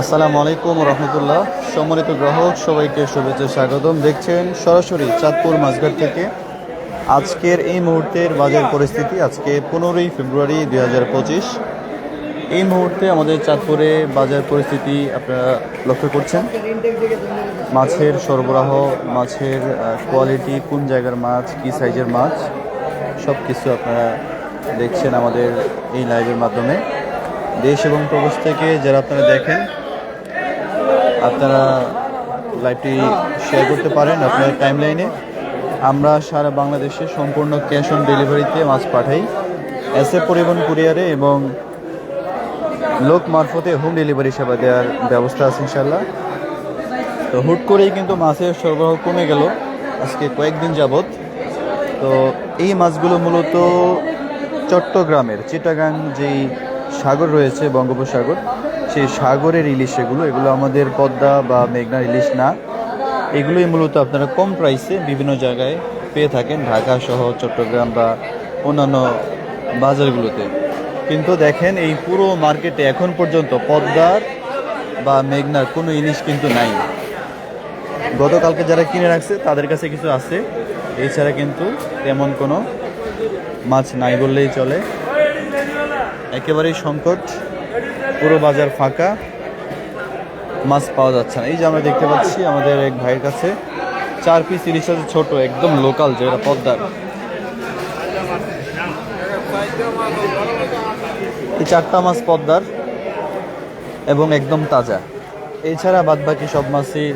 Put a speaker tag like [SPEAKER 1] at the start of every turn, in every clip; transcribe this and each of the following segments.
[SPEAKER 1] আসসালামু আলাইকুম রহমতুল্লাহ। সম্মানিত গ্রাহক, সবাইকে শুভেচ্ছা স্বাগতম। দেখছেন সরাসরি চাঁদপুর মাঝঘাট থেকে। আজকের এই মুহূর্তের বাজার পরিস্থিতি আজকে পনেরোই ফেব্রুয়ারি দুই হাজার পঁচিশ। এই মুহূর্তে আমাদের চাঁদপুরে বাজার পরিস্থিতি আপনারা লক্ষ্য করছেন? মাছের সরবরাহ, মাছের কোয়ালিটি কোন জায়গার মাছ, কী সাইজের মাছ সব কিছু আপনারা দেখছেন আমাদের এই লাইভের মাধ্যমে। দেশ এবং প্রবাস থেকে যারা আপনারা দেখেন, আপনারা লাইভটি শেয়ার করতে পারেন আপনার টাইম লাইনে আমরা সারা বাংলাদেশে সম্পূর্ণ ক্যাশ অন ডেলিভারিতে মাছ পাঠাই। এস এ পরিবহন কুরিয়ারে এবং লোক মারফতে হোম ডেলিভারি সেবা দেওয়ার ব্যবস্থা আছে ইনশাল্লাহ তো হুট করেই কিন্তু মাছের সরবরাহ কমে গেল আজকে কয়েকদিন যাবত তো এই মাছগুলো মূলত চট্টগ্রামের চিটাগাং যেই সাগর রয়েছে, বঙ্গোপসাগর, সেই সাগরের ইলিশ এগুলো। এগুলো আমাদের পদ্মা বা মেঘনার ইলিশ না। এগুলোই মূলত আপনারা কম প্রাইসে বিভিন্ন জায়গায় পেয়ে থাকেন, ঢাকা সহ চট্টগ্রাম বা অন্যান্য বাজারগুলোতে। কিন্তু দেখেন এই পুরো মার্কেটে এখন পর্যন্ত পদ্মার বা মেঘনার কোনো ইলিশ কিন্তু নাই। গতকালকে যারা কিনে রাখছে, তাদের কাছে কিছু আছে। এছাড়া কিন্তু তেমন কোনো মাছ নাই বললেই চলে। একেবারেই সংকট, পুরো বাজার ফাঁকা, মাছ পাওয়া যাচ্ছে না। এই যে আমরা দেখতে পাচ্ছি, আমাদের এক ভাইয়ের কাছে চার পিস ইলিশ আছে, ছোট, একদম লোকাল যেটা পদ্মার। এই চারটা মাছ পদ্মার এবং একদম তাজা। এছাড়া বাদ বাকি সব মাছই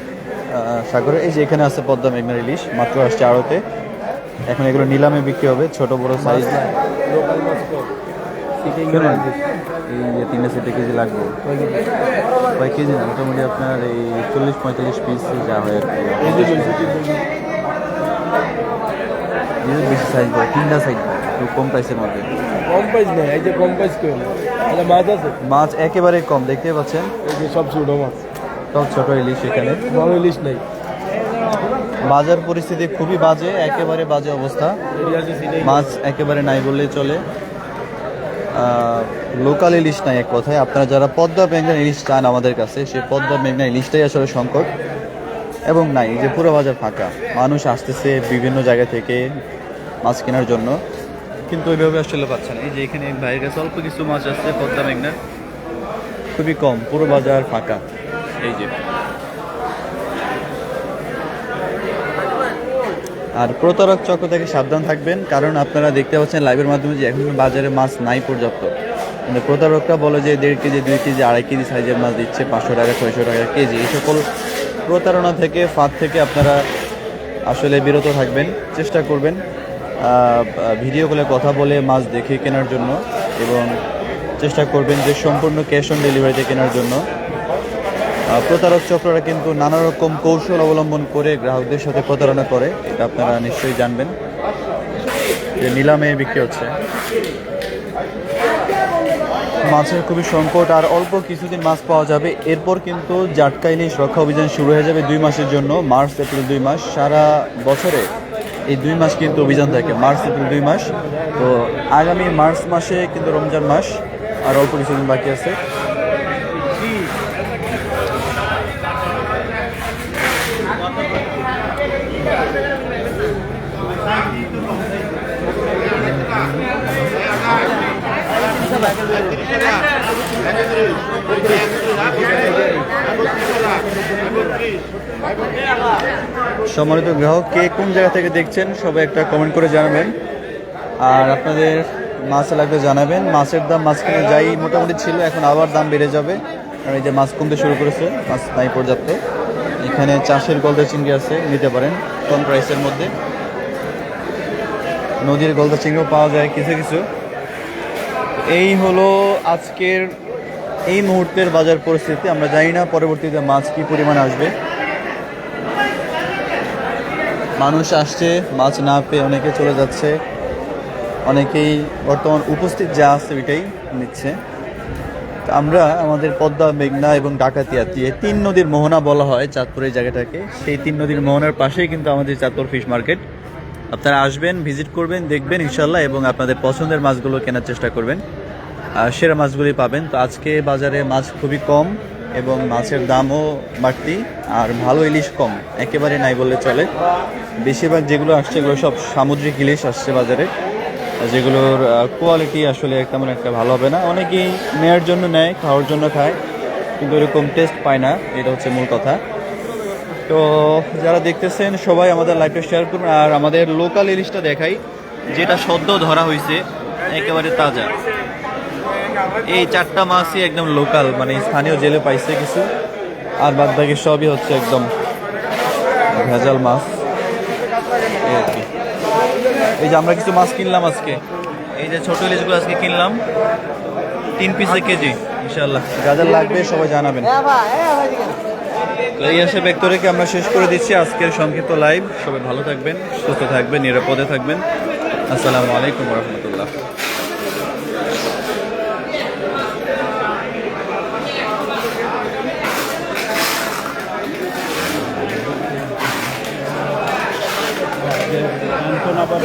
[SPEAKER 1] সাগরে। এই যে এখানে আছে পদ্মা মেঘনার ইলিশ মাত্র আসছে আড়তে। এখন এগুলো নিলামে বিক্রি হবে ছোট বড় সাইজ এই তিনটে সেটে কেজি লাগবে। কয় কেজি? না মোটামুটি আপনার এই চল্লিশ পঁয়তাল্লিশ পিস যা হয় বেশি সাইজ বড় তিনটা সাইজ একটু কম প্রাইসের মধ্যে।
[SPEAKER 2] কম প্রাইস নেই এই যে কম প্রাইস কেউ তাহলে মাছ আছে?
[SPEAKER 1] মাছ একেবারে কম দেখতে পাচ্ছেন?
[SPEAKER 2] এই যে সব ছোট মাছ।
[SPEAKER 1] সব ছোট ইলিশ এখানে।
[SPEAKER 2] বড় ইলিশ নেই।
[SPEAKER 1] বাজার পরিস্থিতি খুবই বাজে একেবারে বাজে অবস্থা। মাছ একেবারে নাই বললেই চলে। লোকাল ইলিশ নাই এক কথায়। আপনারা যারা পদ্মা মেঘনা ইলিশ চান আমাদের কাছে সেই পদ্মা মেঘনা ইলিশটাই আসলে সংকট। এবং নাই এই যে পুরো বাজার ফাঁকা। মানুষ আসতেছে বিভিন্ন জায়গা থেকে মাছ কেনার জন্য। কিন্তু ওইভাবে আসলে পাচ্ছে না। এই যে এখানে কাছে অল্প কিছু মাছ আছে, পদ্মা মেঘনার খুবই কম, পুরো বাজার ফাঁকা। এই যে। আর প্রতারক চক্র থেকে সাবধান থাকবেন, কারণ আপনারা দেখতে পাচ্ছেন লাইভের মাধ্যমে যে এখন বাজারে মাছ নাই পর্যাপ্ত। মানে প্রতারকরা বলে যে দেড় কেজি, দুই কেজি, আড়াই কেজি সাইজের মাছ দিচ্ছে, পাঁচশো টাকা, ছয়শো টাকা কেজি। এই সকল প্রতারণা থেকে, ফাঁদ থেকে আপনারা আসলে বিরত থাকবেন, চেষ্টা করবেন। ভিডিও কলে কথা বলে মাছ দেখে কেনার জন্য এবং চেষ্টা করবেন যে সম্পূর্ণ ক্যাশ অন ডেলিভারিতে কেনার জন্য। প্রতারক চক্ররা কিন্তু নানা রকম কৌশল অবলম্বন করে গ্রাহকদের সাথে প্রতারণা করে, এটা আপনারা নিশ্চয়ই জানবেন। যে নিলামে বিক্রি হচ্ছে। মাছের খুবই সংকট, আর অল্প কিছুদিন মাছ পাওয়া যাবে। এরপর কিন্তু জাটকা ইলিশ রক্ষা অভিযান শুরু হয়ে যাবে দুই মাসের জন্য, মার্চ, এপ্রিল দুই মাস। সারা বছরে এই দুই মাস কিন্তু অভিযান থাকে, মার্চ, এপ্রিল দুই মাস। তো আগামী মার্চ মাসে কিন্তু রমজান মাস, আর অল্প কিছুদিন বাকি আছে। সম্মানিত গ্রাহক, কে কোন জায়গা থেকে দেখছেন, সবাই একটা কমেন্ট করে জানাবেন। আর আপনাদের মাছ লাগবে জানাবেন। মাছের দাম মাঝখানে যাই মোটামুটি ছিল, এখন আবার দাম বেড়ে যাবে। কারণ এই যে মাছ কমতে শুরু করেছে, মাছ নাই পর্যাপ্ত। এখানে চাষের গলদা চিংড়ি আছে, নিতে পারেন কম প্রাইসের মধ্যে। নদীর গলদা চিংড়িও পাওয়া যায় কিছু কিছু। এই হলো আজকের এই মুহূর্তের বাজার পরিস্থিতি। আমরা জানি না পরবর্তীতে মাছ কি পরিমাণ আসবে। মানুষ আসছে, মাছ না পেয়ে অনেকে চলে যাচ্ছে। অনেকেই বর্তমান উপস্থিত যা আছে ওইটাই নিচ্ছে। তো আমরা আমাদের পদ্মা, মেঘনা এবং ডাকাতিয়া দিয়ে তিন নদীর মোহনা বলা হয় চাঁদপুরের জায়গাটাকে, সেই তিন নদীর মোহনার পাশেই কিন্তু আমাদের চাঁদপুর ফিশ মার্কেট। আপনারা আসবেন, ভিজিট করবেন, দেখবেন ইনশাল্লাহ এবং আপনাদের পছন্দের মাছগুলো কেনার চেষ্টা করবেন। আর সেরা মাছগুলি পাবেন। তো আজকে বাজারে মাছ খুবই কম। এবং মাছের দামও বাড়তি আর ভালো ইলিশ কম, একেবারে নাই বললে চলে। বেশিরভাগ যেগুলো আসছে এগুলো সব সামুদ্রিক ইলিশ আসছে বাজারে। যেগুলোর কোয়ালিটি আসলে তেমন একটা ভালো হবে না। অনেকেই নেয়ার জন্য নেয়, খাওয়ার জন্য খায়, কিন্তু এরকম টেস্ট পায় না, এটা হচ্ছে মূল কথা। তো যারা দেখতেছেন, সবাই আমাদের লাইভটা শেয়ার করুন। আর আমাদের লোকাল ইলিশটা দেখাই, যেটা সদ্য ধরা হয়েছে, একেবারে তাজা। এই চারটা মাছই একদম লোকাল মানে স্থানীয় জেলে পাইছে কিছু। আর বাদ বাকি সবই হচ্ছে একদম ভেজাল মাছ। এই আর কি। এই যে আমরা কিছু মাছ কিনলাম আজকে। এই যে ছোট ইলিশগুলো আজকে কিনলাম। তিন পিসে কেজি ইনশাল্লাহ যাদের লাগবে সবাই জানাবেন। এই আসে ব্যক্ত রেখে আমরা শেষ করে দিচ্ছি আজকের সংক্ষিপ্ত লাইভ সবাই ভালো থাকবেন সুস্থ থাকবেন নিরাপদে থাকবেন। আসসালামু আলাইকুম রহমতুল্লাহ।
[SPEAKER 2] আবার